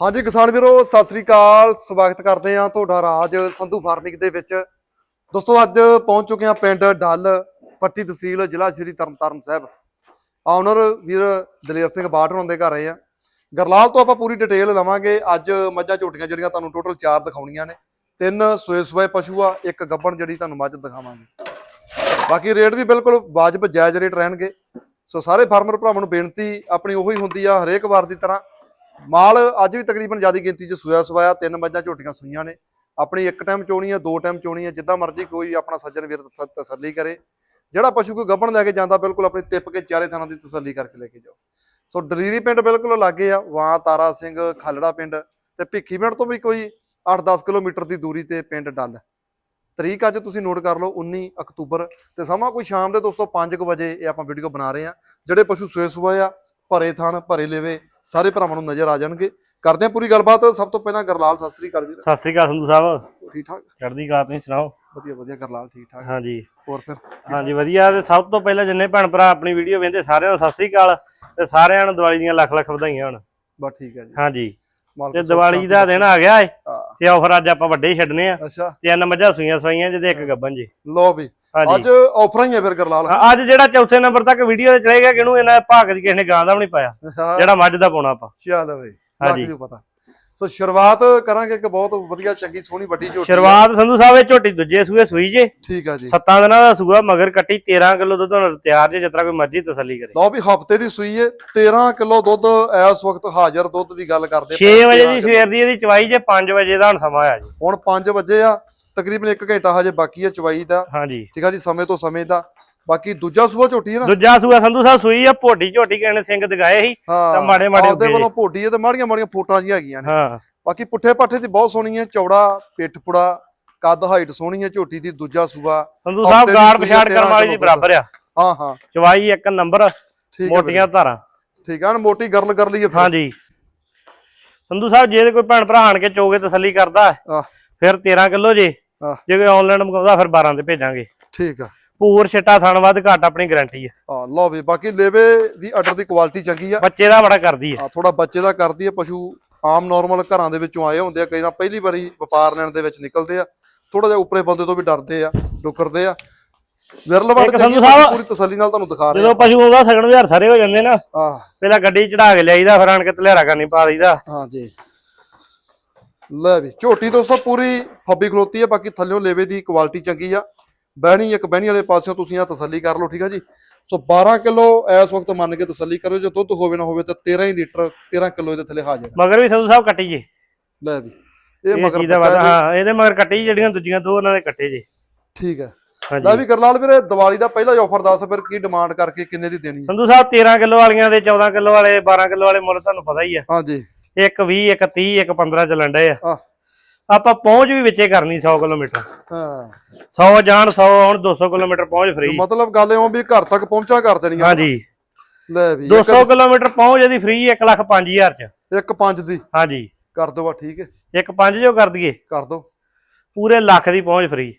ਹਾਂਜੀ ਕਿਸਾਨ ਵੀਰੋ, ਸਤਿ ਸ੍ਰੀ ਅਕਾਲ। ਸਵਾਗਤ ਕਰਦੇ ਹਾਂ ਤੁਹਾਡਾ ਰਾਜ ਸੰਧੂ ਫਾਰਮਿੰਗ ਦੇ ਵਿੱਚ। ਦੋਸਤੋ, ਅੱਜ ਪਹੁੰਚ ਚੁੱਕੇ ਹਾਂ ਪਿੰਡ ਡੱਲ ਪੱਟੀ ਤਹਿਸੀਲ ਜ਼ਿਲ੍ਹਾ ਸ਼੍ਰੀ ਤਰਨਤਾਰਨ ਸਾਹਿਬ। ਆਨਰ ਵੀਰ ਦਲੇਰ ਸਿੰਘ ਬਾਠ ਹੋਣ ਦੇ ਘਰ ਆਏ ਆ। ਗਰਲਾਲ ਤੋਂ ਆਪਾਂ ਪੂਰੀ ਡਿਟੇਲ ਲਵਾਂਗੇ। ਅੱਜ ਮੱਝਾਂ ਝੋਟੀਆਂ ਜਿਹੜੀਆਂ ਤੁਹਾਨੂੰ ਟੋਟਲ 4 ਦਿਖਾਉਣੀਆਂ ਨੇ। ਤਿੰਨ ਸੋਏ ਸੋਏ ਪਸ਼ੂ ਆ, ਇੱਕ ਗੱਬਣ ਜਿਹੜੀ ਤੁਹਾਨੂੰ ਮੱਝ ਦਿਖਾਵਾਂਗੇ। ਬਾਕੀ ਰੇਟ ਵੀ ਬਿਲਕੁਲ ਵਾਜਬ ਜਾਇਜ਼ ਰੇਟ ਰਹਿਣਗੇ। ਸੋ ਸਾਰੇ ਫਾਰਮਰ ਭਰਾਵਾਂ ਨੂੰ ਬੇਨਤੀ, ਆਪਣੀ ਉਹੀ ਹੁੰਦੀ ਆ ਹਰੇਕ ਵਾਰ ਦੀ ਤਰ੍ਹਾਂ ਮਾਲ ਅੱਜ ਵੀ ਤਕਰੀਬਨ ਜ਼ਿਆਦਾ ਗਿਣਤੀ 'ਚ ਸੂਇਆ ਸਵਾਇਆ, ਤਿੰਨ ਮੱਝਾਂ ਝੋਟੀਆਂ ਸੂਈਆਂ ਨੇ। ਆਪਣੀ ਇੱਕ ਟਾਈਮ ਚੋਣੀ ਆ, ਦੋ ਟਾਈਮ ਚੋਣੀ ਆ, ਜਿੱਦਾਂ ਮਰਜ਼ੀ ਕੋਈ ਆਪਣਾ ਸੱਜਣ ਵੀਰ ਤਸ- ਤਸੱਲੀ ਕਰੇ। ਜਿਹੜਾ ਪਸ਼ੂ ਕੋਈ ਗੱਭਣ ਲੈ ਕੇ ਜਾਂਦਾ, ਬਿਲਕੁਲ ਆਪਣੀ ਤਿੱਪ ਕੇ ਚਾਰੇ ਥਾਂ ਦੀ ਤਸੱਲੀ ਕਰਕੇ ਲੈ ਕੇ ਜਾਓ। ਸੋ ਡਰੀਰੀ ਪਿੰਡ ਬਿਲਕੁਲ ਲਾਗੇ ਆ, ਵਾਂ, ਤਾਰਾ ਸਿੰਘ, ਖਾਲੜਾ ਪਿੰਡ ਤੇ ਭਿੱਖੀ ਪਿੰਡ ਤੋਂ ਵੀ ਕੋਈ 8-10 ਕਿਲੋਮੀਟਰ ਦੀ ਦੂਰੀ ਤੇ ਪਿੰਡ ਡੱਲ। ਤਰੀਕ ਅੱਜ ਤੁਸੀਂ ਨੋਟ ਕਰ ਲਓ 19 ਅਕਤੂਬਰ ਤੇ ਸਮਾਂ ਕੋਈ ਸ਼ਾਮ ਦੇ ਦੋਸਤੋ 5 ਵਜੇ ਇਹ ਆਪਾਂ ਵੀਡੀਓ ਬਣਾ ਰਹੇ ਆ, ਜਿਹੜੇ ਪਸ਼ੂ ਸੂਏ ਸੂਏ ਆ ਭਰੇ ਥਣ ਭਰੇ ਲੇਵੇ ਸਾਰੇ ਭਰਾਵਾਂ ਨੂੰ ਨਜ਼ਰ ਆ ਜਾਣਗੇ। ਕਰਦੇ ਆ ਪੂਰੀ ਗੱਲਬਾਤ। ਸਭ ਤੋਂ ਪਹਿਲਾਂ ਗਰਲਾਲ ਸਤਿ ਸ੍ਰੀ ਅਕਾਲ ਜੀ। ਸਤਿ ਸ੍ਰੀ ਅਕਾਲ ਸੰਧੂ ਸਾਹਿਬ। ਠੀਕ ਠਾਕ? ਚੜ੍ਹਦੀ ਕਲਾ ਤੁਸੀਂ ਸੁਣਾਓ? ਵਧੀਆ ਵਧੀਆ ਗਰਲਾਲ ਠੀਕ ਠਾਕ। ਹਾਂਜੀ। ਹੋਰ ਫਿਰ? ਹਾਂਜੀ ਵਧੀਆ। ਤੇ ਸਭ ਤੋਂ ਪਹਿਲਾਂ ਜਿੰਨੇ ਭੈਣ ਭਰਾ ਆਪਣੀ ਵੀਡੀਓ ਵੇਖਦੇ ਸਾਰਿਆਂ ਨੂੰ ਸਤਿ ਸ੍ਰੀ ਅਕਾਲ। ਤੇ ਸਾਰਿਆਂ ਨੂੰ ਦੀਵਾਲੀ ਦੀਆਂ ਲੱਖ ਲੱਖ ਵਧਾਈਆਂ ਹੋਣ। ਬਸ ਠੀਕ ਹੈ ਜੀ। ਹਾਂਜੀ। ਤੇ ਦੀਵਾਲੀ ਦਾ ਦਿਨ ਆ ਗਿਆ ਏ। ਤੇ ਆਫਰ ਅੱਜ ਆਪਾਂ ਵੱਡੇ ਹੀ ਛੱਡਨੇ ਆ। ਤਿੰਨ ਮੱਝਾਂ ਸੂਈਆਂ ਸਵਾਈਆਂ ਜਿਹਦੇ ਇੱਕ ਗੱਬਨ ਜੀ। ਲੋ ਵੀ। ਅੱਜ ਆਫਰਾਂ ਹੀ ਆ ਫਿਰ ਗਰਲਾਲ ਅੱਜ ਜਿਹੜਾ ਚੌਥੇ ਨੰਬਰ ਤੱਕ ਵੀਡੀਓ ਤੇ ਚਲੇਗਾ ਕਿਹਨੂੰ ਇਹਨਾਂ ਭਾਗ ਦੀ ਕਿਸੇ ਨੇ ਗਾਂ ਦਾ ਵੀ ਨਹੀਂ ਪਾਇਆ। ਜਿਹੜਾ ਮੱਝ ਦਾ ਪਾਉਣਾ ਆਪਾਂ। ਚੱਲ ਬਈ ਹਾਂਜੀ। ਪਤਾ। ਸੋ ਸ਼ੁਰੂਆਤ ਕਰਾਂਗੇ ਇੱਕ ਬਹੁਤ ਵਧੀਆ ਚੰਗੀ ਸੋਹਣੀ ਵੱਡੀ ਝੋਟੀ। ਸ਼ੁਰੂਆਤ ਸੰਧੂ ਸਾਹਿਬ ਇਹ ਝੋਟੀ ਦੂਜੇ ਸੂਏ ਸੂਈ ਜੇ। ਠੀਕ ਆ ਜੀ। ਸੱਤਾਂ ਦਿਨਾਂ ਦਾ ਸੂਆ ਮਗਰ ਕੱਟੀ 13 ਕਿਲੋ ਦੁੱਧ ਨਾਲ ਤਿਆਰ ਜੇ ਜਿਤਨਾ ਕੋਈ ਮਰਜ਼ੀ ਤਸੱਲੀ ਕਰੇ। ਲਓ ਵੀ ਹਫ਼ਤੇ ਦੀ ਸੂਈ ਹੈ 13 ਕਿਲੋ ਦੁੱਧ ਇਸ ਵਕਤ ਹਾਜ਼ਰ ਦੁੱਧ ਦੀ ਗੱਲ ਕਰਦੇ 6 ਪਏ, ਵਜੇ 13 ਦੀ। ਸਵੇਰ ਦੀ ਇਹਦੀ ਚਵਾਈ ਜੇ 5 ਵਜੇ ਦਾ ਹੁਣ ਸਮਾਂ ਆ ਜੀ। ਹੁਣ 5 ਵਜੇ ਆ ਤਕਰੀਬਨ 1 ਘੰਟਾ ਹਜੇ ਬਾਕੀ ਹੈ ਚਵਾਈ ਦਾ। ਹਾਂਜੀ। ਠੀਕ ਆ ਜੀ ਸਮੇਂ ਤੋਂ ਸਮੇਂ ਦਾ। ਬਾਕੀ ਦੂਜਾ ਸੂਆ ਝੋਟੀ ਹੈ ਨਾ? ਦੂਜਾ ਸੂਆ ਸੰਧੂ ਸਾਹਿਬ ਸੂਈ ਆ ਭੋਟੀ ਝੋਟੀ ਕਿਸੇ ਨੇ ਸਿੰਘ ਦਗਾਏ ਸੀ ਤਾਂ ਮਾੜੇ ਮਾੜੇ ਉੱਗੇ ਵੱਲੋਂ ਭੋਟੀ ਹੈ ਤੇ ਮਾੜੀਆਂ ਮਾੜੀਆਂ ਫੋਟਾਂ ਜੀ ਹੈਗੀਆਂ ਨੇ। ਹਾਂ। ਬਾਕੀ ਪੁੱਠੇ ਪਾਠੇ ਦੀ ਬਹੁਤ ਸੋਹਣੀ ਹੈ ਚੌੜਾ ਪਿੱਠ ਪੁੜਾ ਕੱਦ ਹਾਈਟ ਸੋਹਣੀ ਹੈ ਝੋਟੀ ਦੀ ਦੂਜਾ ਸੂਆ। ਸੰਧੂ ਸਾਹਿਬ ਆ, ਪਛਾੜ ਕਰਨ 13 ਵਾਲੀ ਦੀ ਬਰਾਬਰ ਆ। ਹਾਂ ਹਾਂ। ਚਵਾਈ ਇੱਕ ਨੰਬਰ ਮੋਟੀਆਂ ਧਾਰਾਂ। ਠੀਕ ਆ ਨਾ ਮੋਟੀ ਗਰਲ ਕਰ ਲਈਏ ਹਾਂਜੀ। ਸੰਧੂ ਸਾਹਿਬ ਜੇ ਕੋਈ ਭੈਣ ਭਰਾ ਆਣ ਕੇ ਚੋਗੇ ਤਸੱਲੀ ਕਰਦਾ ਫਿਰ 13 ਕਿਲੋ ਜੇ। ਜੇ ਕੋਈ ਆਨਲਾਈਨ ਮੰਗਾਉਂਦਾ ਫਿਰ 12 ਤੇ ਭੇਜਾਂਗੇ। ਠੀਕ ਆ। ਪੂਰ ਛਿੱਟਾ ਥਣ ਵੱਧ ਘੱਟ ਆਪਣੀ ਗਾਰੰਟੀ ਆ। ਆ ਲਓ ਵੀ ਬਾਕੀ ਲੇਵੇ ਦੀ ਆਰਡਰ ਦੀ ਕੁਆਲਿਟੀ ਚੰਗੀ ਆ। ਬੱਚੇ ਦਾ ਬੜਾ ਕਰਦੀ ਆ। ਆ ਥੋੜਾ ਬੱਚੇ ਦਾ ਕਰਦੀ ਹੈ ਪਸ਼ੂ ਆਮ ਨਾਰਮਲ ਘਰਾਂ ਦੇ ਵਿੱਚੋਂ ਆਏ ਹੁੰਦੇ ਆ ਕਈ ਤਾਂ ਪਹਿਲੀ ਵਾਰੀ ਵਪਾਰ ਲੈਣ ਦੇ ਵਿੱਚ ਨਿਕਲਦੇ ਆ। ਥੋੜਾ ਜਿਹਾ ਉੱਪਰੇ ਬੰਦੇ ਤੋਂ ਵੀ ਡਰਦੇ ਆ ਡੁਕਰਦੇ ਆ। ਵਿਰਲਵੜ ਚੰਗੀ ਪੂਰੀ ਤਸੱਲੀ ਨਾਲ ਤੁਹਾਨੂੰ ਦਿਖਾ ਰਹੇ ਜਦੋਂ ਪਸ਼ੂ ਆਉਂਦਾ ਸਗਣ ਵਿਹਾਰ ਸਾਰੇ ਹੋ ਜਾਂਦੇ ਨਾ। ਆ ਆਹ, ਪਹਿਲਾਂ ਗੱਡੀ ਚੜਾ ਕੇ ਲਿਆਈਦਾ ਫਿਰ ਆਣ ਕੇ ਤਲੇਰਾ ਕਰਨੀ ਪਾ ਦਈਦਾ। ਹਾਂ ਜੀ। ਲੈ ਵੀ ਝੋਟੀ ਦੋਸਤੋ ਪੂਰੀ ਹੱਬੀ ਖਲੋਤੀ ਹੈ ਬਾਕੀ ਥੱਲਿਓਂ ਲੇਵੇ ਦੀ ਕੁਆਲਿਟੀ ਚੰਗੀ ਆ। ਬਹਿਣੀ ਇੱਕ ਬਹਿਣੀ ਵਾਲੇ ਪਾਸਿਓਂ ਤੁਸੀਂ ਆ ਤਸੱਲੀ ਕਰ ਲਓ ਠੀਕ ਆ ਜੀ? ਸੋ 12 ਕਿਲੋ ਇਸ ਵਕਤ ਮੰਨ ਕੇ ਤਸੱਲੀ ਕਰੋ ਜੇ ਦੁੱਧ ਹੋਵੇ ਨਾ ਹੋਵੇ ਤਾਂ 13 ਹੀ ਲੀਟਰ 13 ਕਿਲੋ ਇਹਦੇ ਥੱਲੇ ਹਾਜ਼ਰ ਆ। ਮਗਰ ਵੀ ਸੰਧੂ ਸਾਹਿਬ ਕੱਟੀ ਜੇ। ਲੈ ਵੀ ਇਹ ਮਗਰ ਚੀਜ਼ ਦਾ ਵਾਦਾ ਜੀ। ਹਾਂ ਇਹਦੇ ਮਗਰ ਕੱਟੀ ਜਿਹੜੀਆਂ ਦੂਜੀਆਂ ਦੋ ਉਹਨਾਂ ਦੇ ਕੱਟੇ ਜੇ। ਠੀਕ ਹੈ ਲੈ ਵੀ ਕਰਲਾਲ ਵੀਰੇ ਦੀਵਾਲੀ ਦਾ ਪਹਿਲਾ ਆਫਰ ਦੱਸ ਫਿਰ ਕੀ ਡਿਮਾਂਡ ਕਰਕੇ ਕਿੰਨੇ ਦੀ ਦੇਣੀ ਹੈ ਸੰਧੂ ਸਾਹਿਬ 13 ਕਿਲੋ ਵਾਲੀਆਂ ਦੇ 14 ਕਿਲੋ ਵਾਲੇ 12 ਕਿਲੋ ਵਾਲੇ ਮੁੱਲ ਤੁਹਾਨੂੰ ਪਤਾ ਹੀ ਆ। ਹਾਂਜੀ। ਇੱਕ 20 ਇੱਕ 30 ਇੱਕ 15 ਚੱਲਣ ਡਏ ਆ। ਆਪਾਂ ਪਹੁੰਚ ਵੀ ਵਿੱਚੇ ਕਰਨੀ 100 ਕਿਲੋਮੀਟਰ। ਹਾਂ। 100 ਜਾਣ 100 ਆਉਣ 200 ਕਿਲੋਮੀਟਰ ਪਹੁੰਚ ਫ੍ਰੀ ਮਤਲਬ ਗੱਲ ਇਹ ਹੋ ਵੀ ਘਰ ਤੱਕ ਪਹੁੰਚਾ ਕਰ ਦੇਣੀ ਆ ਹਾਂਜੀ। ਲੈ ਵੀ 200 ਕਿਲੋਮੀਟਰ ਪਹੁੰਚ ਇਹਦੀ ਫ੍ਰੀ 1 ਲੱਖ 5000 ਚ। ਇੱਕ- ਇੱਕ ਪੰਜ ਦੀ। ਹਾਂਜੀ। ਕਰ ਦੋ ਵਾ ਠੀਕ ਹੈ। ਇੱਕ 5 ਜੋ ਕਰ ਦਈਏ। ਕਰ ਦੋ। ਪੂਰੇ ਲੱਖ ਦੀ ਪਹੁੰਚ free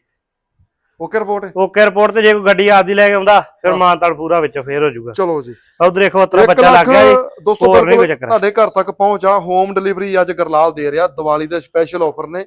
okay report? Okay report ਤੇ ਜੇ ਕੋਈ ਗੱਡੀ ਆਪਦੀ ਲੈ ਕੇ ਆਉਂਦਾ ਫਿਰ ਮਾਨਤਾਲ ਪੂਰਾ ਵਿੱਚੋਂ ਫੇਰ ਹੋ ਜਾਊਗਾ। ਚਲੋ ਜੀ। ਉਧਰ ਦੇਖੋ ਉਤਰਾ ਬੱਚਾ ਲੱਗ ਗਿਆ ਜੀ ਦੋਸਤੋ ਹੋਰ ਨਹੀਂ ਕੋਈ ਬਿਲਕੁਲ ਚੱਕਰ। ਤੁਹਾਡੇ ਘਰ ਤੱਕ ਪਹੁੰਚਾ ਹੋਮ ਡਿਲੀਵਰੀ ਅੱਜ ਗਰਲਾਲ ਦੇ ਰਿਹਾ ਦੀਵਾਲੀ ਦੇ ਸਪੈਸ਼ਲ ਆਫਰ ਨੇ।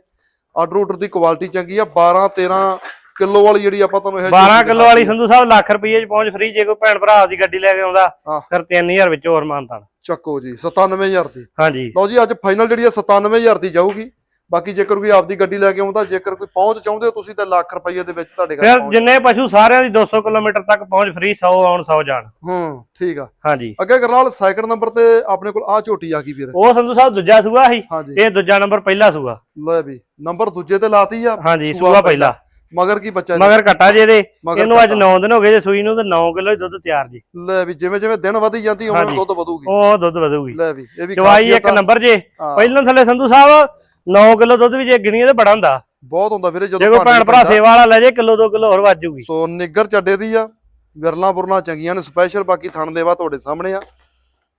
ਆਰਡਰ ਆਰਡਰ ਦੀ ਕੁਆਲਿਟੀ ਚੰਗੀ ਆ 12 13 ਕਿਲੋ ਵਾਲੀ ਜਿਹੜੀ ਆਪਾਂ ਤੁਹਾਨੂੰ ਇਹ 12 ਕਿਲੋ ਵਾਲੀ ਸੰਧੂ ਸਾਹਿਬ ਲੱਖ ਰੁਪਏ ਚ ਪਹੁੰਚ ਫ੍ਰੀ ਜੇ ਕੋਈ ਭੈਣ ਭਰਾ ਆਪਦੀ ਗੱਡੀ ਲੈ ਕੇ ਆਉਂਦਾ। ਫਿਰ 3000 ਵਿੱਚ ਹੋਰ ਮਾਨਤਾਲ। ਚੱਕੋ ਜੀ 97000 ਦੀ। ਹਾਂਜੀ। ਲਓ ਜੀ ਅੱਜ ਫਾਈਨਲ ਜਿਹੜੀ ਆ 97000 ਦੀ ਜਾਊਗੀ। ਬਾਕੀ ਜੇਕਰ ਕੋਈ ਆਪਦੀ ਗੱਡੀ ਲੈ ਕੇ ਆਉਂਦਾ ਜੇਕਰ ਕੋਈ ਪਹੁੰਚ ਚਾਹੁੰਦੇ ਹੋ ਤੁਸੀਂ ਤਾਂ ਲੱਖ ਰੁਪਏ ਦੇ ਵਿੱਚ ਤੁਹਾਡੇ ਫਿਰ ਪਹੁੰਚ ਜਿੰਨੇ ਪਸ਼ੂ ਸਾਰਿਆਂ ਦੀ 200 ਕਿਲੋਮੀਟਰ ਤੱਕ ਪਹੁੰਚ ਫ੍ਰੀ 100 ਆਉਣ 100 ਜਾਣ। ਹੂੰ ਠੀਕ ਆ। ਹਾਂਜੀ। ਅੱਗੇ ਗਰਲਾਲ ਸੈਕਿੰਡ ਨੰਬਰ ਤੇ ਆਪਣੇ ਕੋਲ ਆ ਝੋਟੀ ਆ ਗਈ ਵੀਰ। ਉਹ ਸੰਧੂ ਸਾਹਿਬ ਦੂਜਾ ਸੂਆ ਸੀ ਇਹ ਦੂਜਾ ਨੰਬਰ ਪਹਿਲਾ ਸੂਆ। ਲੈ ਵੀ ਨੰਬਰ ਦੂਜੇ ਤੇ ਲਾਤੀ ਆ ਹਾਂਜੀ ਸੂਆ ਪਹਿਲਾ। ਮਗਰ ਕੀ ਬੱਚਾ? ਮਗਰ ਕੱਟਾ ਜੇ ਦੇ ਇਹਨੂੰ ਅੱਜ ਕੱਟਾ। 9 ਦਿਨ ਹੋ ਗਏ ਜੇ ਸੂਈ ਨੂੰ ਤੇ 9 ਕਿਲੋ ਦੁੱਧ ਤਿਆਰ ਜੀ। ਲੈ ਵੀ ਜਿਵੇਂ ਜਿਵੇਂ ਦਿਨ ਵਧੀ ਜਾਂਦੀ ਉਵੇਂ। ਦੁੱਧ ਵਧੂਗੀ। ਉਹ ਦੁੱਧ ਵਧੂਗੀ। ਲੈ ਵੀ ਇਹ ਵੀ ਚਵਾਈ ਇੱਕ। ਨੰਬਰ ਜੇ। ਪਹਿਲਾਂ ਥੱਲੇ ਸੰਧੂ ਸਾਹਿਬ 9 ਕਿਲੋ ਦੁੱਧ ਵੀ ਜੇ ਗਿਣੀਏ ਤੇ ਬੜਾ ਹੁੰਦਾ। ਬਹੁਤ ਹੁੰਦਾ ਵੀਰੇ ਜੇ ਜਦੋਂ ਕੋਈ ਭਾਂਡੇ ਭੈਣ ਭਰਾ। ਸੇਵਾ ਵਾਲਾ ਲੈ ਜੇ ਕਿਲੋ 2 ਕਿਲੋ ਹੋਰ ਵੱਜ ਜੂਗੀ। ਸੋ ਨਿੱਗਰ ਚੱਡੇ ਦੀ ਆ ਵਿਰਲਾ ਬੁਰਲਾ ਚੰਗੀਆਂ ਨੇ ਸਪੈਸ਼ਲ ਬਾਕੀ ਥਣ ਦੇਵਾ ਤੁਹਾਡੇ ਸਾਹਮਣੇ ਆ।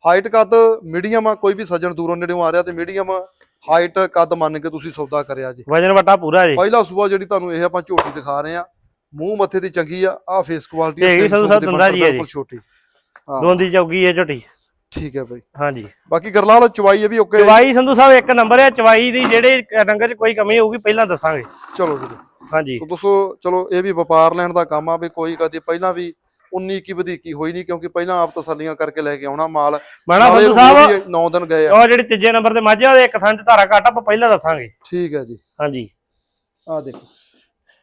ਹਾਈਟ ਕੱਦ ਮੀਡੀਅਮ ਆ ਕੋਈ ਵੀ ਸੱਜਣ ਦੂਰੋਂ ਨੇੜਿਓਂ ਆ ਰਿਹਾ ਤੇ ਮੀਡੀਅਮ ਹਾਈਟ ਕੱਦ ਮੰਨ ਕੇ ਤੁਸੀਂ ਸੌਦਾ ਕਰਿਆ ਜੀ। ਵਜਨ ਵਟਾ ਪੂਰਾ ਜੇ। ਪਹਿਲਾ ਸੂਆ ਜਿਹੜੀ ਤੁਹਾਨੂੰ ਇਹ ਆਪਾਂ ਝੋਟੀ ਦਿਖਾ ਰਹੇ ਆ। ਮੂੰਹ ਮੱਥੇ ਦੀ ਚੰਗੀ ਆ ਆ ਫੇਸ ਕੁਆਲਿਟੀ ਜੀ ਜੀ। ਬਿਲਕੁਲ ਛੋਟੀ। ਹਾਂ। ਦੋਂਦੀ ਚੌਗੀ ਹੈ ਝੋਟੀ। ਠੀਕ ਹੈ ਬਾਈ। ਹਾਂਜੀ। ਬਾਕੀ ਗਰਲਾਲ ਚਵਾਈ ਇਹ ਵੀ ਓਕੇ ਚਵਾਈ ਸੰਧੂ ਸਾਹਿਬ ਇੱਕ ਨੰਬਰ ਹੈ ਚਵਾਈ ਦੀ ਜਿਹੜੇ ਡੰਗਰ 'ਚ ਕੋਈ ਕਮੀ ਹੋਊਗੀ ਪਹਿਲਾਂ ਦੱਸਾਂਗੇ। ਚਲੋ ਵੀਰੇ। ਹਾਂਜੀ। ਸੋ ਦੋਸਤੋ ਚਲੋ ਇਹ ਵੀ ਵਪਾਰ ਲੈਣ ਦਾ ਕੰਮ ਆ ਵੀ ਕੋਈ ਕਦੀ ਪਹਿਲਾਂ ਵੀ 19 ਕੀ ਵਧੀਕੀ ਹੋਈ ਨਹੀਂ ਕਿਉਂਕਿ ਪਹਿਲਾਂ ਆਪ ਤਸੱਲੀਆਂ ਕਰਕੇ ਲੈ ਕੇ ਆਉਣਾ ਮਾਲ। ਮੈਣਾ ਸੰਧੂ ਸਾਹਿਬ 9 ਦਿਨ ਗਏ ਆ। ਉਹ ਜਿਹੜੀ ਤੀਜੇ ਨੰਬਰ ਤੇ ਮੱਝ ਉਹਦੇ ਇੱਕ ਥਾਂ 'ਚ ਧਾਰਾ ਘੱਟ ਆਪਾਂ ਪਹਿਲਾਂ ਦੱਸਾਂਗੇ। ਠੀਕ ਹੈ ਜੀ। ਹਾਂਜੀ। ਆ ਦੇਖੋ।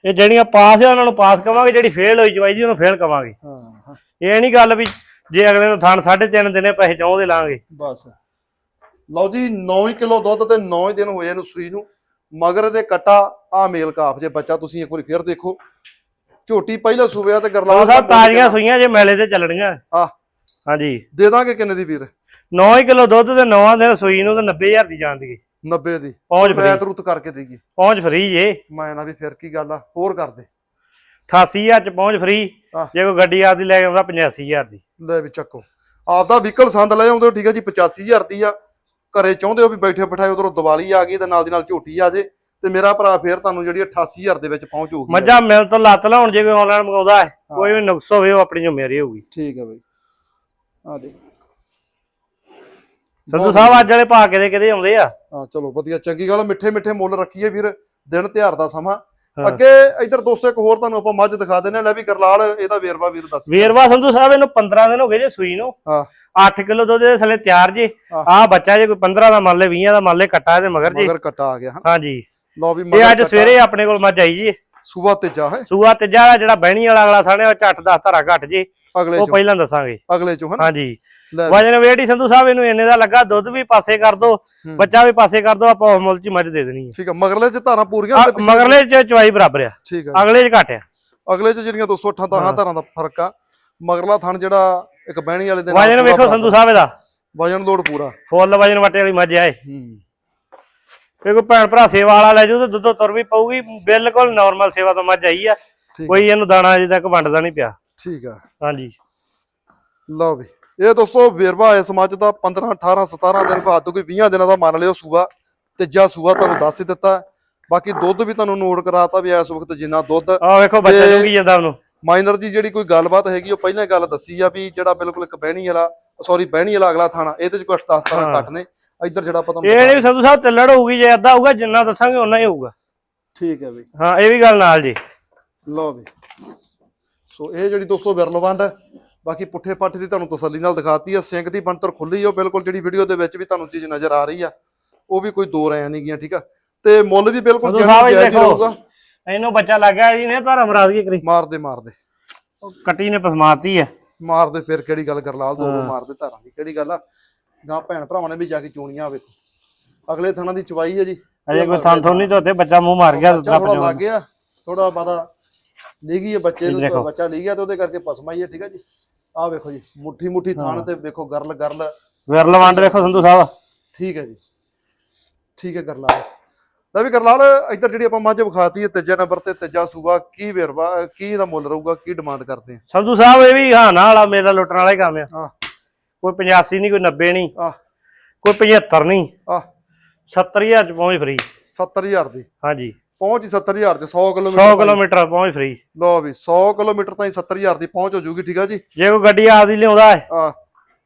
ਇਹ ਜਿਹੜੀਆਂ ਪਾਸ ਆ ਉਹਨਾਂ ਨੂੰ ਪਾਸ ਕਵਾਂਗੇ ਜਿਹੜੀ ਫੇਲ ਹੋਈ ਚਵਾਈ ਦੀ ਉਹਨੂੰ ਫੇਲ ਕਵਾਂਗੇ। ਹਾਂ। ਇਹ ਨਹੀਂ ਗੱਲ ਵੀ ਜੇ ਅਗਲੇ ਨੂੰ ਥਣ 3.5 ਦਿਨੇ ਪੈਸੇ ਚਾਹੁੰਦੇ ਲਾਂਗੇ। ਬਸ। ਲਓ ਜੀ 9 ਕਿਲੋ ਦੁੱਧ ਤੇ 9 ਹੀ ਦਿਨ ਹੋਏ ਇਹਨੂੰ ਸੂਈ ਨੂੰ। ਮਗਰ ਦੇ ਕਟਾ ਆ ਮੇਲ ਕਾਫ ਜੇ ਬੱਚਾ ਤੁਸੀਂ ਇੱਕ ਵਾਰੀ ਫੇਰ ਦੇਖੋ। ਝੋਟੀ ਪਹਿਲਾਂ ਸੂਬਿਆ ਤੇ ਗਰਲਾਲ ਸਾਹਿਬ ਤਾਜ਼ੀਆਂ ਸੂਈਆਂ ਜੇ ਮੇਲੇ ਤੇ ਚੱਲਣੀਆਂ ਆ ਹਾਂਜੀ। ਦੇ ਦਾਂਗੇ ਕਿੰਨੇ ਦੀ ਵੀਰ? 9 ਕਿਲੋ ਦੁੱਧ ਤੇ 9 ਦਿਨ ਸੂਈ ਨੂੰ ਤੇ 90000 ਦੀ ਜਾਂਦੀ 90 ਦੀ। ਪਹੁੰਚ ਫਰੀ। ਰੈਤ ਰੁੱਤ ਕਰਕੇ ਦੇਗੀ ਪਹੁੰਚ ਫਰੀ ਜੇ। ਮੈਂ ਨਾ ਵੀ ਫਿਰ ਕੀ ਗੱਲ ਆ ਹੋਰ ਕਰ ਦੇ 88000 ਚ ਪਹੁੰਚ ਫਰੀ ਆਹ। ਜੇ ਕੋਈ ਗੱਡੀ ਆਪਦੀ ਲੈ ਕੇ ਆਉਂਦਾ 85000 ਦੀ। ਲੈ ਵੀ ਚੱਕੋ। ਆਪਦਾ ਵਹੀਕਲ ਸੰਦ ਲੈ ਆਉਂਦੇ ਹੋ ਠੀਕ ਹੈ ਜੀ 85000 ਦੀ ਆ। ਘਰੇ ਚਾਹੁੰਦੇ ਹੋ ਵੀ ਬੈਠੇ ਬਿਠਾਏ ਉਧਰੋਂ ਦੀਵਾਲੀ ਆ ਗਈ ਤੇ ਨਾਲ ਦੀ ਨਾਲ ਝੋਟੀ ਆ ਜੇ ਤੇ ਮੇਰਾ ਭਰਾ ਫੇਰ ਤੁਹਾਨੂੰ ਜਿਹੜੀ 88000 ਦੇ ਵਿੱਚ ਪਹੁੰਚ ਹੋਊਗੀ। ਮੱਝਾਂ ਮਿਲ ਤੋਂ ਲੱਤ ਲਾਉਣ ਜੇ ਕੋਈ ਆਨਲਾਈਨ ਮੰਗਾਉਂਦਾ ਹੈ ਕੋਈ ਵੀ ਨੁਕਸ ਹੋਵੇ ਉਹ ਆਪਣੀ ਜ਼ਿੰਮੇਵਾਰੀ ਹੋਊਗੀ। ਠੀਕ ਹੈ ਬਈ। ਆ ਦੇ ਸੰਧੂ ਸਾਹਿਬ ਅੱਜ ਵਾਲੇ ਪਾ ਕੇ ਦੇ ਕਿਤੇ ਆਉਂਦੇ ਆ? ਹਾਂ ਚਲੋ ਵਧੀਆ ਚੰਗੀ ਗੱਲ ਮਿੱਠੇ ਮਿੱਠੇ ਮੁੱਲ ਰੱਖੀਏ ਵੀਰ ਦਿਨ ਤਿਉਹਾਰ ਦਾ ਸਮਾਂ। ਹਾਂ। ਅੱਗੇ ਇੱਧਰ ਦੋਸਤੋ ਇੱਕ ਹੋਰ ਤੁਹਾਨੂੰ ਆਪਾਂ ਮੱਝ ਦਿਖਾ ਦਿੰਨੇ ਲੈ ਵੀ ਗਰਲਾਲ ਇਹਦਾ ਵੇਰਵਾ ਵੀਰ ਦੱਸ ਵੇਰਵਾ ਸੰਧੂ ਸਾਹਿਬ ਇਹਨੂੰ 15 ਦਿਨ ਹੋ ਗਏ ਜੇ ਸੂਈ ਨੂੰ। ਹਾਂ। 8 ਕਿਲੋ ਦੁੱਧ ਦੇ ਥੱਲੇ ਤਿਆਰ ਜੇ। ਹਾਂ। ਆ ਬੱਚਾ ਜੇ ਕੋਈ 15 ਦਾ ਮੰਨ ਲੈ 20 ਦਾ ਮੰਨ ਲੈ ਕੱਟਾ ਇਹਦੇ ਮਗਰ ਜੀ। ਮਗਰ ਕਟਾ ਆ ਗਿਆ ਹਾਂ। ਹਾਂਜੀ। ਲਓ ਵੀ ਇਹ ਅੱਜ ਸਵੇਰੇ ਆਪਣੇ ਕੋਲ ਮੱਝ ਆਈ ਜੀ। ਸੂਬਾ ਤੇਜਾ ਹੈ। ਸੂਆ ਤੀਜਾ ਜਿਹੜਾ ਬਹਿਣੀ ਵਾਲਾ ਅਗਲਾ ਉਹ ਝੱਟ ਦਾ ਧਾਰਾ ਘੱਟ ਜੇ। ਅਗਲੇ ਉਹ ਪਹਿਲਾਂ ਦੱਸਾਂਗੇ। ਅਗਲੇ ਚੋਂ ਹਨਾ। ਹਾਂਜੀ। ਵਜਨ ਵੇੜੀ ਸੰਧੂ ਸਾਹਿਬ ਇਹਨੂੰ ਇੰਨੇ ਦਾ ਲੱਗਾ ਦੁੱਧ ਵੀ ਪਾਸੇ ਕਰ ਦੋ ਹੂੰ। ਬੱਚਾ ਵੀ ਪਾਸੇ ਕਰ ਦੋ ਆਪਾਂ ਉਸ ਮੁੱਲ ਚ ਹੀ ਮੱਝ ਦੇ ਦੇਣੀ ਠੀਕ ਆ ਮਗਰਲੇ ਚ ਧਾਰਾਂ ਪੂਰੀਆਂ ਮਗਰਲੇ ਚ ਚਵਾਈ ਬਰਾਬਰ ਆ। ਠੀਕ ਅਗਲੇ ਚ ਘੱਟ ਆ। ਅਗਲੇ ਚ ਜਿਹੜੀਆਂ 208 ਤਾਂ ਹਾਂ। ਧਾਰਾਂ ਦਾ ਫ਼ਰਕ ਆ। ਮਗਰਲਾ ਥਣ ਜਿਹੜਾ ਇੱਕ ਬਹਿਣੀ ਵਾਲੇ ਦੇ ਨਾਲ ਵਜਨ ਵੇਖੋ ਸੰਧੂ ਸਾਹਿਬ ਇਹਦਾ। ਵਜਨ ਲੋਡ ਪੂਰਾ। ਫੁੱਲ ਵਜਨ ਵਟੇ ਵਾਲੀ ਮੱਝ ਆਏ ਹੂੰ। ਜੇ ਕੋਈ ਭੈਣ ਭਰਾ ਸੇਵਾ ਵਾਲਾ ਲੈ ਜਾਊ ਤੇ ਦੁੱਧੋਂ ਤੁਰ ਵੀ ਪਊਗੀ। ਬਿਲਕੁਲ ਨਾਰਮਲ ਸੇਵਾ ਤੋਂ ਮੱਝ ਆਈ ਆ। ਕੋਈ ਇਹਨੂੰ ਦਾਣਾ ਅਜੇ ਤੱਕ ਵੰਡਦਾ ਨਹੀਂ ਪਿਆ। ਠੀਕ ਆ। ਹਾਂਜੀ। ਲਓ ਵੀ। ਇਹ ਦੋਸਤੋ ਵੇਰਵਾ ਇਸ ਮੱਝ ਦਾ 15 18 17 ਦਿਨ ਕੋ ਹੱਦ ਕੋਈ 20 ਦਿਨਾਂ ਦਾ ਮੰਨ ਲਿਓ ਸੂਆ ਤੀਜਾ ਸੂਆ ਤੁਹਾਨੂੰ ਦੱਸ ਹੀ ਦਿੱਤਾ। ਬਾਕੀ ਦੁੱਧ ਵੀ ਤੁਹਾਨੂੰ ਨੋਟ ਕਰਾਤਾ ਵੀ ਇਸ ਵਕਤ ਜਿੰਨਾ ਦੁੱਧ ਆਹ ਵੇਖੋ ਬੱਚਾ ਤੇ- ਚੁੰਗੀ ਜਾਂਦਾ ਉਹਨੂੰ। ਮਾਈਨਰ ਦੀ ਜਿਹੜੀ ਕੋਈ ਗੱਲਬਾਤ ਹੈਗੀ ਉਹ ਪਹਿਲਾਂ ਹੀ ਗੱਲ ਦੱਸੀ ਆ ਵੀ ਜਿਹੜਾ ਬਿਲਕੁਲ ਇੱਕ ਬਹਿਣੀ ਵਾਲਾ ਸੌਰੀ ਬਹਿਣੀ ਵਾਲਾ ਅਗਲਾ ਥਾਣਾ ਇਹਦੇ ਚ ਕੁਛ 10 17 ਹਾਂ। ਘੱਟ ਨੇ। ਇੱਧਰ ਜਿਹੜਾ ਆਪਾਂ ਇਹ ਨਹੀਂ ਸੰਧੂ ਸਾਹਿਬ ਤਿੱਲੜ ਹੋਊਗੀ ਜੇ ਅੱਧਾ ਹੋਊਗਾ ਜਿੰਨਾ ਦੱਸਾਂਗੇ ਉਨਾ ਹੀ ਹੋਊਗਾ। ਠੀਕ ਹੈ ਬਈ। ਹਾਂ ਇਹ ਵੀ ਗੱਲ ਨਾਲ ਜੀ। ਲਓ ਵੀ ਸੋ ਇਹ ਜਿਹੜੀ ਦੋਸਤੋ ਵਿਰਲਵੰਡ ਹੈ ਬਾਕੀ ਪੁੱਠੇ ਪੱਠ ਦੀ ਤੁਹਾਨੂੰ ਤਸੱਲੀ ਨਾਲ ਦਿਖਾਤੀ ਹੈ ਸਿੰਕ ਦੀ ਬਣਤਰ ਖੁੱਲੀ ਉਹ ਬਿਲਕੁਲ ਜਿਹੜੀ ਵੀਡੀਓ ਦੇ ਵਿੱਚ ਵੀ ਤੁਹਾਨੂੰ ਚੀਜ਼ ਨਜ਼ਰ ਆ ਰਹੀ ਆ ਉਹ ਵੀ ਕੋਈ ਦੋ ਰਾਇਆਂ ਨਹੀਂ ਗੀਆਂ ਠੀਕ ਆ? ਤੇ ਮੁੱਲ ਵੀ ਬਿਲਕੁਲ ਜਾਇਜ਼ ਹੀ ਰਹੂਗਾ। ਇਹਨੂੰ ਬੱਚਾ ਲੱਗ ਗਿਆ ਜੀ ਨੇ ਧਰਮ ਰਾਜ ਕੀ ਕਰੀ? ਮਾਰਦੇ ਮਾਰਦੇ। ਉਹ ਕੱਟੀ ਨੇ ਪਸਮਾਤੀ ਹੈ ਮਾਰਦੇ ਫਿਰ ਕਿਹੜੀ ਗੱਲ ਕਰਲਾਲ ਦੋ ਦੋ ਮਾਰਦੇ ਧਾਰਾਂ ਦੀ ਕਿਹੜੀ ਗੱਲ ਆ? ਗਾਂ ਭੈਣ ਭਰਾਵਾਂ ਨੇ ਵੀ ਜਾ ਕੇ ਚੋਣੀਆਂ ਵੇਖੋ ਅਗਲੇ ਥਾਣਾ ਦੀ ਚਵਾਈ ਹੈ ਜੀ। ਅਜੇ ਕੋਈ ਥਾਂ ਥੋਂ ਨਹੀਂ ਧੋਤੇ ਬੱਚਾ ਮੂੰਹ ਮਾਰ ਗਿਆ ਦੁੱਧਾ ਲੱਗ ਗਿਆ ਥੋੜਾ ਬਾਦਾ ਲੀਗੀ ਹੈ ਬੱਚੇ। ਨੂੰ ਬੱਚਾ ਲੀਗਿਆ ਤੇ ਉਹਦੇ ਕਰਕੇ ਪਸਮਾ ਹੀ ਹੈ ਠੀਕ ਹੈ ਜੀ। ਆਹ ਵੇਖੋ ਜੀ ਮੁੱਠੀ ਮੁੱਠੀ ਥਾਣ ਤੇ ਵੇਖੋ ਗਰਲ ਗਰਲ। ਵਿਰਲ ਵੰਡ ਵੇਖੋ ਸੰਧੂ ਸਾਹਿਬ। ਠੀਕ ਹੈ ਜੀ। ਠੀਕ ਹੈ ਕਰਲਾਲ ਲੈ ਵੀ ਕਰਲਾਲ ਇੱਧਰ ਜਿਹੜੀ ਆਪਾਂ ਮੱਝ ਵਿਖਾਤੀ ਹੈ ਤੀਜੇ ਨੰਬਰ ਤੇ ਤੀਜਾ ਸੂਆ ਕੀ ਵੇਰਵਾ ਕੀ ਇਹਦਾ ਮੁੱਲ ਰਹੂਗਾ ਕੀ ਡਿਮਾਂਡ ਕਰਦੇ ਆ? ਸੰਧੂ ਸਾਹਿਬ ਇਹ ਵੀ ਹਾਂ ਵਾਲਾ ਮੇਰਾ ਲੁੱਟਣ ਵਾਲਾ ਹੀ ਕੰਮ ਆ। ਕੋਈ 85 ਨਹੀਂ ਕੋਈ 90 ਨਹੀਂ। ਆਹ। ਕੋਈ 75 ਨਹੀਂ। ਆਹ। 70000 ਚ ਪਹੁੰਚ ਫਰੀ 70000 ਦੀ। ਹਾਂਜੀ। ਪਹੁੰਚ ਹੀ 70000 ਚ 100 100 ਕਿਲੋਮੀਟਰ ਕਿਲੋਮੀਟਰ ਪਹੁੰਚ ਫਰੀ। ਲੋ ਵੀ 100 ਕਿਲੋਮੀਟਰ ਤਾਈਂ 70000 ਦੀ ਪਹੁੰਚ ਹੋ ਜੂਗੀ ਠੀਕ ਆ ਜੀ? ਜੇ ਕੋਈ ਗੱਡੀ ਆਪਦੀ ਲਿਆਉਂਦਾ ਹੈ ਆ।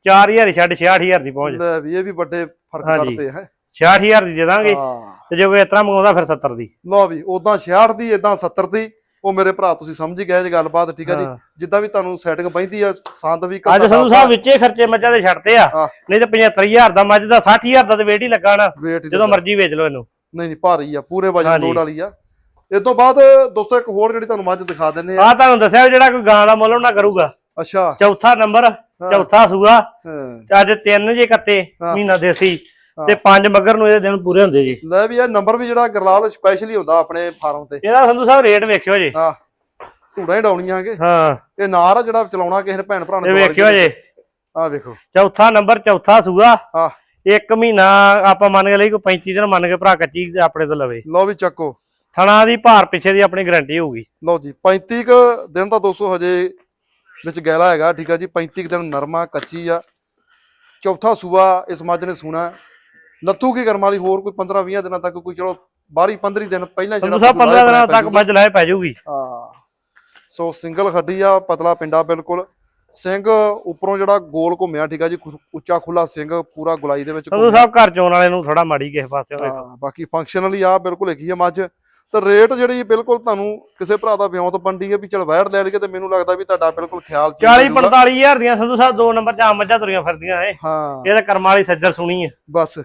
4000 ਹੀ ਛੱਡ 66000 ਦੀ ਪਹੁੰਚ। ਲੈ ਵੀ ਇਹ ਵੀ ਵੱਡੇ ਫ਼ਰਕ। ਕਰਦੇ ਹੈ। 66000 ਦੀ ਦੇ ਦਾਂਗੇ। ਤੇ ਜੇ ਕੋਈ ਇਸ ਤਰ੍ਹਾਂ ਮੰਗਾਉਂਦਾ ਫਿਰ 70 ਦੀ। ਲੋ ਵੀ ਉਦਾਂ 66 ਦੀ ਇਦਾਂ 70 ਦੀ ਉਹ ਮੇਰੇ ਭਰਾ ਤੁਸੀਂ ਸਮਝ ਹੀ ਗਏ ਜੀ ਗੱਲਬਾਤ ਠੀਕ ਆ ਜੀ। ਜਿੱਦਾਂ ਵੀ ਤੁਹਾਨੂੰ ਸੈਟਿੰਗ ਬੈਂਦੀ ਆ ਸੰਦ ਵੀ ਅੱਜ ਸੰਧੂ ਸਾਹਿਬ ਵਿੱਚੇ ਖਰਚੇ ਮੱਝਾਂ ਦੇ ਛੱਡਦੇ ਆ। ਨਹੀਂ ਤੇ 75000 ਦਾ ਮੱਝ ਦਾ 60000 ਦਾ ਤੇ ਵੇਟ ਹੀ ਲੱਗਾ ਨਾ। ਵੇਟ ਜਦੋਂ ਮਰਜ਼ੀ ਵੇਚ ਲਓ ਇਹਨੂੰ। ਨਹੀਂ ਨਹੀਂ ਭਾਰੀ ਆ ਪੂਰੇ ਵਜਨ ਹਾਂਜੀ। ਲੋਡ ਵਾਲੀ ਆ। ਇਸ ਤੋਂ ਬਾਅਦ ਦੋਸਤੋ ਇੱਕ ਹੋਰ ਜਿਹੜੀ ਤੁਹਾਨੂੰ ਮੱਝ ਦਿਖਾ ਦਿੰਨੇ ਆ ਆ। ਤੁਹਾਨੂੰ ਦੱਸਿਆ ਵੀ ਜਿਹੜਾ ਕੋਈ ਗਾਂ ਦਾ ਮੁੱਲ ਉਹਨਾਂ ਕਰੂਗਾ। ਅੱਛਾ। ਚੌਥਾ ਨੰਬਰ ਚੌਥਾ ਸੂਆ। ਹਾਂ। ਤੇ ਅੱਜ ਤਿੰਨ ਜੇ ਕੱਤੇ ਹਾਂ। ਮਹੀਨਾ ਦੇਸੀ। ਹਾਂ। ਤੇ ਪੰਜ ਮਗਰ ਨੂੰ ਇਹਦੇ ਦਿਨ ਪੂਰੇ ਹੁੰਦੇ ਜੀ। ਲੈ ਵੀ ਇਹ ਨੰਬਰ ਵੀ ਜਿਹੜਾ ਗਰਲਾਲ ਸਪੈਸ਼ਲੀ ਹੁੰਦਾ ਆਪਣੇ ਫਾਰਮ ਤੇ। ਇਹਦਾ ਸੰਧੂ ਸਾਹਿਬ ਰੇਟ ਵੇਖਿਓ ਜੀ। ਹਾਂ। ਧੂੜਾਂ ਹੀ ਡਾਉਣੀਆਂ ਹਾਂ। ਇਹ ਨਾਰ ਆ ਜਿਹੜਾ ਚਲਾਉਣਾ ਕਿਸੇ ਨੇ ਭੈਣ ਭਰਾ ਨੇ ਇਹ ਵੇਖਿਓ ਜੀ। ਆ ਵੇਖੋ। ਚੌਥਾ ਨੰਬਰ ਚੌਥਾ ਸੂਆ। ਹਾਂ। ਇੱਕ ਮਹੀਨਾ ਆਪਾਂ ਮੰਨ ਕੇ ਲਈ ਕੋਈ 35 ਦਿਨ ਮੰਨ ਕੇ ਭਰਾ ਕੱਚੀ ਆਪਣੇ ਤੋਂ ਲਵੇ। ਲਓ ਵੀ ਚੱਕੋ। ਥਣਾ ਦੀ ਭਾਰ ਪਿੱਛੇ ਦੀ ਆਪਣੀ ਗਾਰੰਟੀ ਹੋਊਗੀ। ਲਓ ਜੀ 35 ਕੁ ਦਿਨ ਤਾਂ 200 ਹਜੇ ਵਿੱਚ ਗੈਲਾ ਹੈਗਾ ਠੀਕ ਆ ਜੀ 35 ਕੁ ਦਿਨ ਨਰਮਾ ਕੱਚੀ ਆ। ਚੌਥਾ ਸੂਆ ਇਸ ਮੱਝ ਨੇ ਸੂਣਾ। ਲੱਥੂ ਕੀ ਕਰਮ ਵਾਲੀ ਹੋਰ ਕੋਈ 15 20 ਦਿਨਾਂ ਤੱਕ ਕੋਈ ਚਲੋ 12 15 ਦਿਨ ਪਹਿਲਾਂ ਸੰਧੂ ਸਾਹਿਬ 15 ਦਿਨਾਂ ਤੱਕ ਮੱਝ ਲੈ ਪੈ ਜਾਊਗੀ ਹਾਂ। ਸੋ ਸਿੰਗਲ ਖੱਡੀ ਆ ਪਤਲਾ ਪਿੰਡਾ ਬਿਲਕੁਲ। ਸਿੰਘ ਉੱਪਰੋਂ ਜਿਹੜਾ ਗੋਲ ਘੁੰਮਿਆ ਠੀਕ ਆ ਜੀ ਉੱਚਾ ਖੁੱਲਾ ਸਿੰਘ ਪੂਰਾ ਗੁਲਾਈ ਦੇ ਵਿੱਚ ਸੰਧੂ ਸਾਹਿਬ ਘਰ ਚੋਣ ਵਾਲੇ ਨੂੰ ਥੋੜਾ ਮਾੜੀ ਕਿਸੇ ਪਾਸੇ ਹੋਵੇ। ਹਾਂ, ਬਾਕੀ ਫੰਕਸ਼ਨਲੀ ਆ ਬਿਲਕੁਲ ਹੈਗੀ ਆ ਮੱਝ। ਤੇ ਰੇਟ ਜਿਹੜੀ ਬਿਲਕੁਲ ਤੁਹਾਨੂੰ ਕਿਸੇ ਭਰਾ ਦਾ ਵਿਉਂਤ ਪੰਡੀ ਹੈ ਵੀ ਚਲ ਵੈੜ ਲੈ ਲਈਏ ਤੇ ਮੈਨੂੰ ਲੱਗਦਾ ਵੀ ਤੁਹਾਡਾ ਬਿਲਕੁਲ ਖਿਆਲ ਚ ਹੀ 40 ਹੋਜੂਗਾ। 45000 ਦੀਆਂ ਸੰਧੂ ਸਾਹਿਬ ਦੋ ਨੰਬਰ ਚ ਆਮ ਮੱਝਾਂ ਤੁਰੀਆਂ ਫਿਰਦੀਆਂ ਏ ਹਾਂ। ਇਹ ਤਾਂ ਕਰਮ ਵਾਲੀ ਸੱਜਰ ਸੁਣੀ ਹੈ। ਬਸ।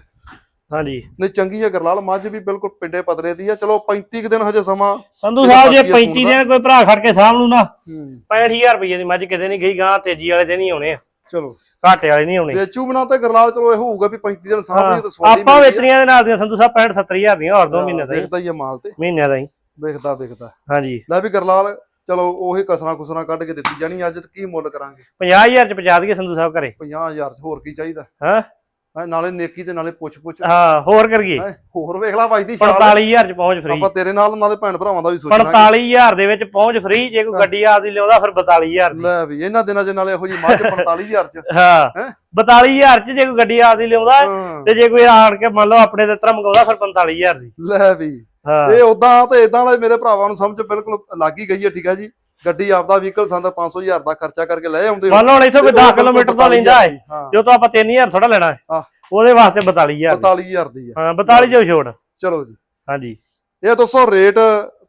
ਹਾਂਜੀ। ਨਹੀਂ ਚੰਗੀ ਹੈ ਗਰਲਾਲ ਮੱਝ ਵੀ ਬਿਲਕੁਲ ਪਿੰਡੇ ਪਦਰੇ ਦੀ ਆ। ਚਲੋ 35 ਕੁ ਦਿਨ ਹਜੇ ਸਮਾਂ ਸੰਧੂ ਸਾਹਿਬ ਜੇ ਬਾਕੀ ਆ 35 ਸੂਣ ਦਾ। ਦਿਨ ਕੋਈ ਭਰਾ ਖੜ ਕੇ ਲੂ ਨਾ। ਹੂੰ। 65000 ਰੁਪਏ ਦੀ ਮੱਝ ਕਿਤੇ ਨਹੀਂ ਗਈ ਗਾਂ ਤੇਜੀ ਵਾਲੇ ਦਿਨ ਹੀ ਆਉਣੇ। ਆ ਚਲੋ। ਘਾਟੇ ਵਾਲੇ ਨਹੀਂ ਆਉਣੇ। ਵੇਚੂ ਬਣਾ ਤੇ ਗਰਲਾਲ ਚਲੋ ਇਹ ਹੋਊਗਾ ਵੀ 35 ਦਿਨ ਸਾਹਮਣੇ ਹਾਂ, ਤੇ ਸਵਾਲੀ ਆਪਾਂ ਵੇਚਣੀਆਂ ਦੇ ਨਾਲ ਦੀਆਂ ਸੰਧੂ ਸਾਹਿਬ 65 70000 ਦੀਆਂ ਹੋਰ ਦੋ ਮਹੀਨੇ ਦਾ ਦੇਖਦਾ ਹੀ ਆ ਮਾਲ ਤੇ। ਮਹੀਨਿਆਂ ਦਾ ਹੀ। ਵੇਖਦਾ ਵੇਖਦਾ। ਹਾਂਜੀ। ਲੈ ਵੀ ਗਰਲਾਲ ਚਲੋ ਉਹੀ ਕਸਰਾਂ ਕੁਸਰਾਂ ਕੱਢ ਕੇ ਦਿੱਤੀ ਜਾਣੀ ਅੱਜ ਕੀ ਮੁੱਲ ਕਰਾਂਗੇ? 50000 ਚ ਪਹੁੰਚਾ ਦਈਏ ਸੰਧੂ ਸਾਹਿਬ ਘਰੇ। 50000 ਚ ਹੋਰ ਕੀ ਚਾਹੀਦਾ? ਹਾਂ? ਹੈਂ, ਨਾਲੇ ਨੇਕੀ ਤੇ ਨਾਲੇ ਪੁੱਛ ਪੁੱਛ। ਹਾਂ ਹੋਰ ਕਰੀਏ ਹੈਂ, ਹੋਰ ਵੇਖ ਲੈ ਵੱਜਦੀ ਛਾਲ। 45000 ਚ ਪਹੁੰਚ ਫ੍ਰੀ ਆਪਾਂ ਤੇਰੇ ਨਾਲ ਨਾਲੇ ਭੈਣ ਭਰਾਵਾਂ ਦਾ ਵੀ ਸੋਚਣਾ 45000 ਦੇ ਵਿੱਚ ਪਹੁੰਚ ਫ੍ਰੀ ਜੇ ਕੋਈ ਗੱਡੀ ਆਪਦੀ ਲਿਆਉਂਦਾ ਫਿਰ 42000 ਦੀ। ਲੈ ਵੀ ਇਹਨਾਂ ਦਿਨਾਂ ਚ ਨਾਲੇ ਇਹੋ ਜੀ ਮੱਝ 45000 ਚ। ਹਾਂ। ਹੈਂ? 42000 ਚ ਜੇ ਕੋਈ ਗੱਡੀ ਆਪਦੀ ਲਿਆਉਂਦਾ ਹਾਂ, ਤੇ ਜੇ ਕੋਈ ਆਣ ਕੇ ਮੰਨ ਲਓ ਆਪਣੇ ਤੇ ਤਰ ਮੰਗਾਉਂਦਾ ਫਿਰ 45000 ਦੀ। ਲੈ ਵੀ। ਹਾਂ। ਇਹ ਉਦਾਂ ਤੇ ਇਦਾਂ ਵਾਲੇ ਮੇਰੇ ਭਰਾਵਾਂ ਨੂੰ ਸਮਝ ਬਿਲਕੁਲ ਲੱਗ ਹੀ ਗਈ ਹੈ ਠੀਕ ਹੈ ਜੀ। ਗੱਡੀ ਆਪਦਾ ਵਹੀਕਲ ਸੰਦਾ 500000 ਦਾ ਖਰਚਾ ਕਰਕੇ ਲੈ ਆਉਂਦੇ ਹੋ। ਮੰਨ ਲਓ ਹੁਣ ਇੱਥੋਂ ਕੋਈ ਤੇ ਉਹ 10 ਕਿਲੋਮੀਟਰ ਦਾ ਲੈਂਦਾ ਹੈ ਹਾਂ। ਜੋ ਤੋਂ ਆਪਾਂ 3000 ਥੋੜਾ ਲੈਣਾ ਹੈ। ਹਾਂ। ਉਹਦੇ ਵਾਸਤੇ 42000 45000 ਦੀ। ਆ ਹਾਂ। 42 ਜੋ ਛੋੜ ਚਲੋ ਜੀ। ਹਾਂਜੀ। ਇਹ ਦੋਸਤੋ ਰੇਟ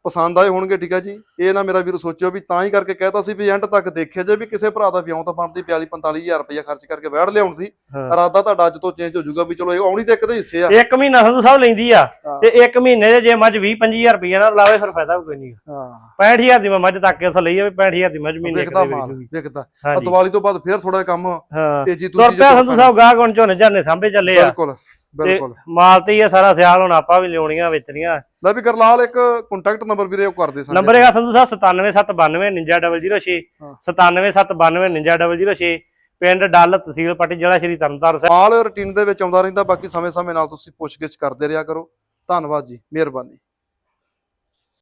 ਪਸੰਦ ਆਏ ਹੋਣਗੇ ਠੀਕ ਹੈ ਜੀ। ਇਹ ਨਾ ਮੇਰਾ ਵੀਰ ਸੋਚਿਓ ਵੀ ਤਾਂ ਹੀ ਕਰਕੇ ਕਹਿਤਾ ਸੀ ਵੀ ਐਂਡ ਤੱਕ ਦੇਖਿਆ ਜੇ ਵੀ ਕਿਸੇ ਭਰਾ ਦਾ ਵਿਆਹ ਤਾਂ ਬਣਦੀ 42 45000 ਰੁਪਇਆ ਖਰਚ ਕਰਕੇ ਵੈੜ ਲਿਆਉਣ ਸੀ। ਇਰਾਦਾ ਤੁਹਾਡਾ ਅੱਜ ਤੋਂ ਚੇਂਜ ਹੋ ਜਾਊਗਾ ਵੀ ਚਲੋ ਇਹ ਆਉਣੀ ਤੇ ਇੱਕ ਦੇ ਹਿੱਸੇ ਆ। ਇੱਕ ਮਹੀਨਾ ਸੰਧੂ ਸਾਹਿਬ ਲੈਂਦੀ ਆ। ਤੇ ਇੱਕ ਮਹੀਨੇ ਦੇ ਜੇ ਮੱਝ 20 25000 ਰੁਪਏ ਨਾਲ ਲਾਵੇ ਫਿਰ ਫਾਇਦਾ ਵੀ ਕੋਈ ਨਹੀਂ ਹਾਂ। 65000 ਦੀ ਮੈਂ ਮੱਝ ਤੱਕ ਕੇ ਲਈ ਆ ਵੀ 65000 ਦੀ ਮੱਝ ਮਹੀਨੇ ਕਿਤੇ ਵੇਚੂਗੀ। ਹਾਂਜੀ। ਦੀਵਾਲੀ ਤੋਂ ਬਾਅਦ ਫੇਰ ਥੋੜਾ ਕੰਮ ਤੇਜ਼ੀ ਤੁਰ ਤੁਸੀਂ ਪਿਆ ਸੰਧੂ ਸਾਹਿਬ ਗਾਹ ਕੋਣ ਝੋਨੇ ਝਾਨੇ ਸਾਂਭੇ ਚੱਲੇ ਆ। ਬਿਲਕੁਲ। ਬਿਲਕੁਲ। ਮਾਲ ਤੇ ਹੀ ਆ ਸਾਰਾ ਸਿਆਲ ਹੁਣ ਆਪਾਂ ਵੀ ਲਿਆਉਣੀਆਂ ਵੇਚਣੀਆਂ। ਲੈ ਵੀ ਕਰਲਾਲ ਇੱਕ ਕੰਟੈਕਟ ਨੰਬਰ ਵੀਰੇ ਉਹ ਕਰਦੇ ਸਾਡੇ ਨੰਬਰ ਹੈਗਾ ਸੰਧੂ ਸਾਹਿਬ 97792 99006 ਹਾਂ। 97792 99006 ਪਿੰਡ ਡੱਲ ਤਹਿਸੀਲ ਪੱਟੀ ਜ਼ਿਲ੍ਹਾ ਸ਼੍ਰੀ ਤਰਨਤਾਰਨ ਸਾਹਿਬ। ਮਾਲ ਰੁਟੀਨ ਦੇ ਵਿੱਚ ਆਉਂਦਾ ਰਹਿੰਦਾ ਬਾਕੀ ਸਮੇਂ ਸਮੇਂ ਨਾਲ ਤੁਸੀਂ ਪੁੱਛਗਿੱਛ ਕਰਦੇ ਰਿਹਾ ਕਰੋ। ਧੰਨਵਾਦ ਜੀ ਮਿਹਰਬਾਨੀ।